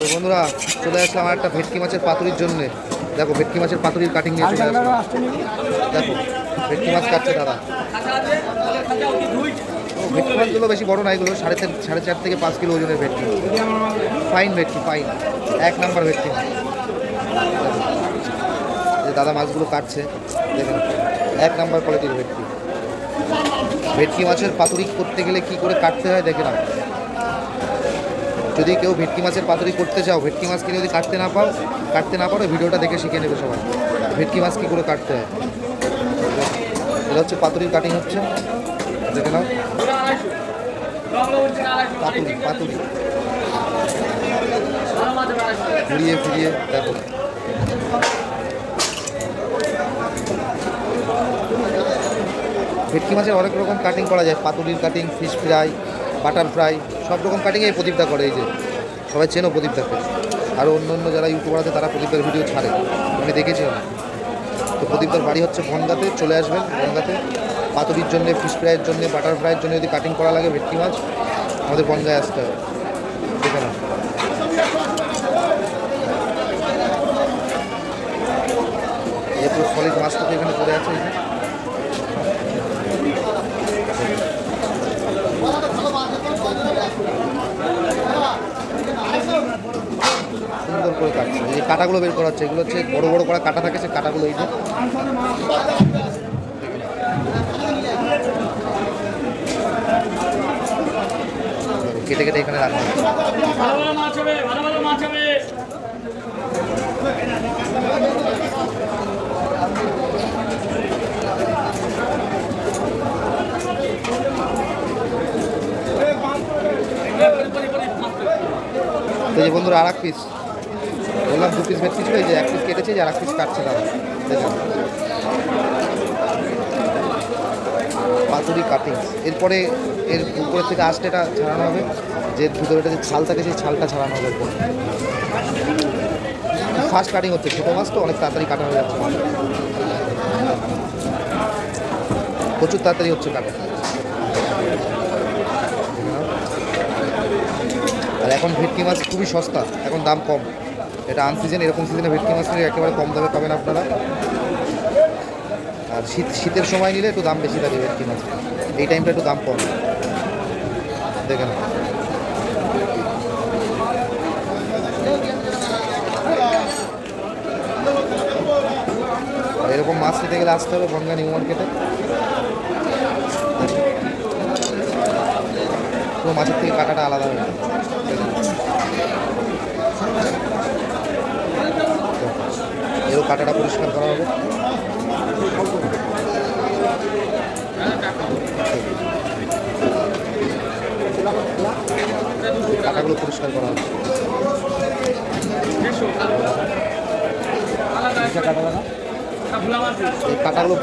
বন্ধুরা, চলে আসলাম আর একটা ভেটকি মাছের পাতুরির জন্য। দেখো, ভেটকি মাছের পাতুরির কাটিং নিয়ে চলে দেখো, ভেটকি মাছ কাটছে দাদা। ভেটকি মাছগুলো বেশি বড় না, এগুলো সাড়ে চার সাড়ে চার থেকে পাঁচ কিলো ওজনের ভেটকি। ফাইন ভেটকি ফাইন এক নাম্বার ভেটকি। যে দাদা মাছগুলো কাটছে দেখুন এক নাম্বার কোয়ালিটির ভেটকি। ভেটকি মাছের পাতুরি করতে গেলে কি করে কাটতে হয়, দেখে নাও। যদি কেউ ভেটকি মাছের পাতুরি করতে চাও, ভেটকি মাছকে যদি কাটতে না পাও, কাটতে না পারো ভিডিওটা দেখে শিখে নেবে সবাই। ভেটকি মাছ কী করে কাটতে হয়? এটা হচ্ছে পাতুরির কাটিং হচ্ছে। দেখে নাও। পাতুরি পাতুরি। ঘুরিয়ে ফিরিয়ে দেখো। ভেটকি মাছের অনেক রকম কাটিং করা যায়। পাতুরির cutting fish fry butter fry সব রকম কাটিং এই প্রদীপদা করে, এই যে সবাই চেনো প্রদীপদাকে। আরও অন্য অন্য যারা ইউটিউবার আছে, তারা প্রদীপদার ভিডিও ছাড়ে। আমি দেখেছি তো প্রদীপদার বাড়ি হচ্ছে বনগাতে, চলে আসবেন বনগাতে। পাতুরির জন্য ফিশ ফ্রাইয়ের জন্য বাটার ফ্রাইয়ের জন্য যদি কাটিং করা লাগে ভেটকি মাছ, আমাদের বনগায় আসতে হবে। দেখে না এই পুরো সলিড মাছটা তো এখানে পড়ে আছে এই যে। সুন্দর করে কাটছে। এই কাটাগুলো বের করা হচ্ছে, এগুলো হচ্ছে বড় বড় করা কাটা থাকে, সে কাটাগুলো এই যে। কেটে কেটে এখানে রাখা তো বন্ধুরা, আর এক পিস বললাম দু পিস ভেটকি ছিল, এই যে এক পিস কেটেছে যে আর এক পিস কাটছে দাদা দেখুন পাতুরি কাটিং এরপরে এর উপরের থেকে আঁচটা ছাড়ানো হবে, যে ভিতরেটা যে ছাল থাকে সেই ছালটা ছাড়ানো হবে এরপর। ফার্স্ট কাটিং হচ্ছে, ছোটো মাছ তো, অনেক তাড়াতাড়ি কাটা হয়ে যাচ্ছে। প্রচুর তাড়াতাড়ি হচ্ছে কাটা। আর এখন ভেটকি মাছ খুবই সস্তা, এখন দাম কম। এটা আনসিজন এরকম সিজনে ভেটকি মাছ নিলে একেবারে কম দামে পাবেন আপনারা। আর শীত, শীতের সময় নিলে একটু দাম বেশি থাকে ভেটকি মাছ এই টাইমটা একটু দাম কম। দেখেন। এরকম মাছ নিতে গেলে আসতে হবে বনগা নিউ মার্কেটে। পুরো মাছের থেকে কাটাটা আলাদা হয়ে কাটাটা পরিষ্কার করা হবে। কাটাগুলো পরিষ্কার করা হবে। কাটাগুলো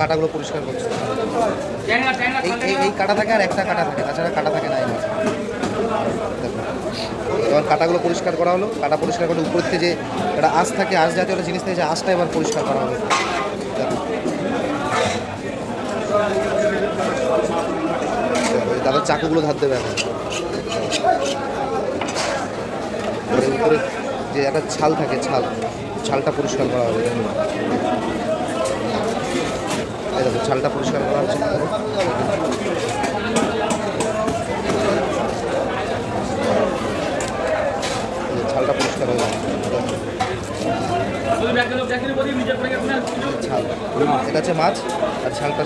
কাটাগুলো পরিষ্কার করছে। এই কাটা থাকে আর একটা কাটা থাকে, তাছাড়া কাটা থাকে না এই মাছে দেখো এবার কাটাগুলো পরিষ্কার করা হলো। কাটা পরিষ্কার করে উপর থেকে যে একটা আঁশ থাকে, আঁশ জাতীয় একটা জিনিস থাকে যে আঁশটা এবার পরিষ্কার করা হবে দাদার চাকুগুলো ধার দেবে এখন। উপরে যে একটা ছাল থাকে, ছাল, ছালটা পরিষ্কার করা হবে। ছালটা পরিষ্কার করা হচ্ছে এই যে ছালটা পরিষ্কার হয়ে না ছাল। এটা হচ্ছে মাছ আর ছালটা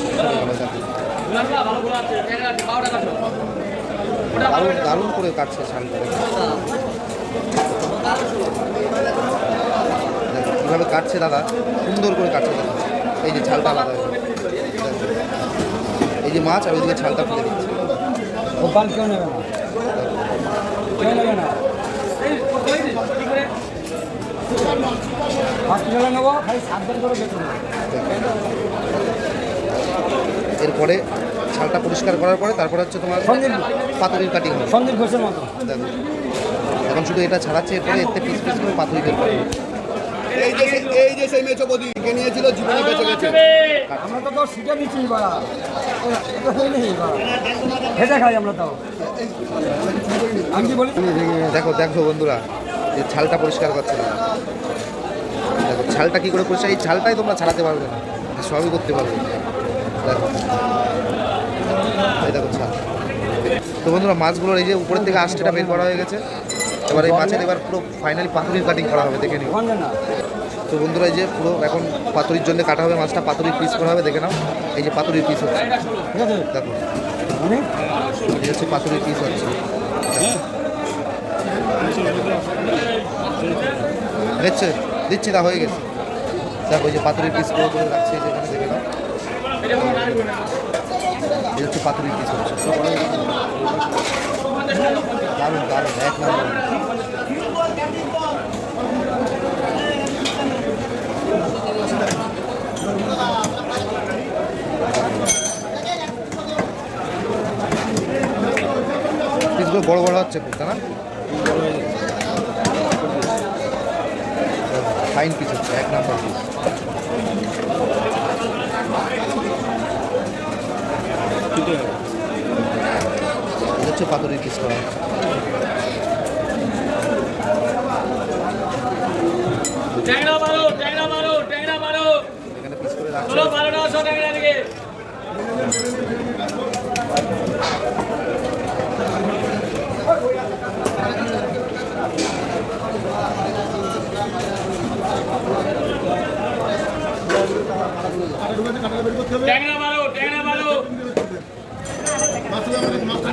ভালো দারুণ দারুণ করে কাটছে ছালটা। কীভাবে কাটছে দাদা? সুন্দর করে কাটছে দাদা এই যে ছালটা আলাদা। এই যে মাছ আর ওইদিকে ছালটা ফেলে দিচ্ছে। কেউ নেবে না। কেউ নেবে না। হসপিটালে নেব খালি সাবধান করে বেঁচে এরপরে ছালটা পরিষ্কার করার পরে তারপরে হচ্ছে তোমার সন্দীপ। পাতুরির কাটিং হবে। সন্দীপ ঘোষের মতো। এখন শুধু এটা ছাড়াচ্ছে এরপরে এতে পিস পিস করে পাতুরি বের করবে এই যে এই যে সেই মেচপতি কে নিয়েছিল জীবনে বেঁচে গেছে। আমরা তো তোর শিখে দিচ্ছি বাড়া নেই খাই আমরা তাও। আমি কি বলি? দেখো দেখো বন্ধুরা এই ছালটা পরিষ্কার করছে না। দেখো, ছালটা কী করে পরিষ্কার, এই ছালটাই তোমরা ছাড়াতে পারবে না। সবই করতে পারবে। দেখো। দেখো ছাল। তো বন্ধুরা, মাছগুলোর এই যে উপরের থেকে আষ্টেটা বের করা হয়ে গেছে। এবার এই মাছের এবার পুরো ফাইনালি পাতুরির কাটিং করা হবে, দেখে নিও। তো বন্ধুরা, এই যে পুরো এখন পাতুরির জন্য কাটা হবে মাছটা পাতুরির পিস করা হবে, দেখে নাও। এই যে পাতুরির পিস হচ্ছে। দেখো। এই হচ্ছে পাতুরির পিস হচ্ছে। দেখছে দিচ্ছি তা হয়ে গেছে। দেখো, ওই যে পাতুরির পিস করে করে রাখছে এখানে দেখে নাও। এই হচ্ছে পাতুরির পিস হচ্ছে। দারুণ দারুণ, এক নম্বর। বড় বড় হচ্ছে না? ফাইন পিস হচ্ছে এক নাম্বার পিস হচ্ছে পাতুরির পিস করা। ট্যাংরা মারো ট্যাংরা মারো ট্যাংরা মারো। এখানে পিস করে রাখছে। চলো মারো না সব ট্যাংরা দিকে। ট্যাংরা ভালো ট্যাংরা ভালো মাছ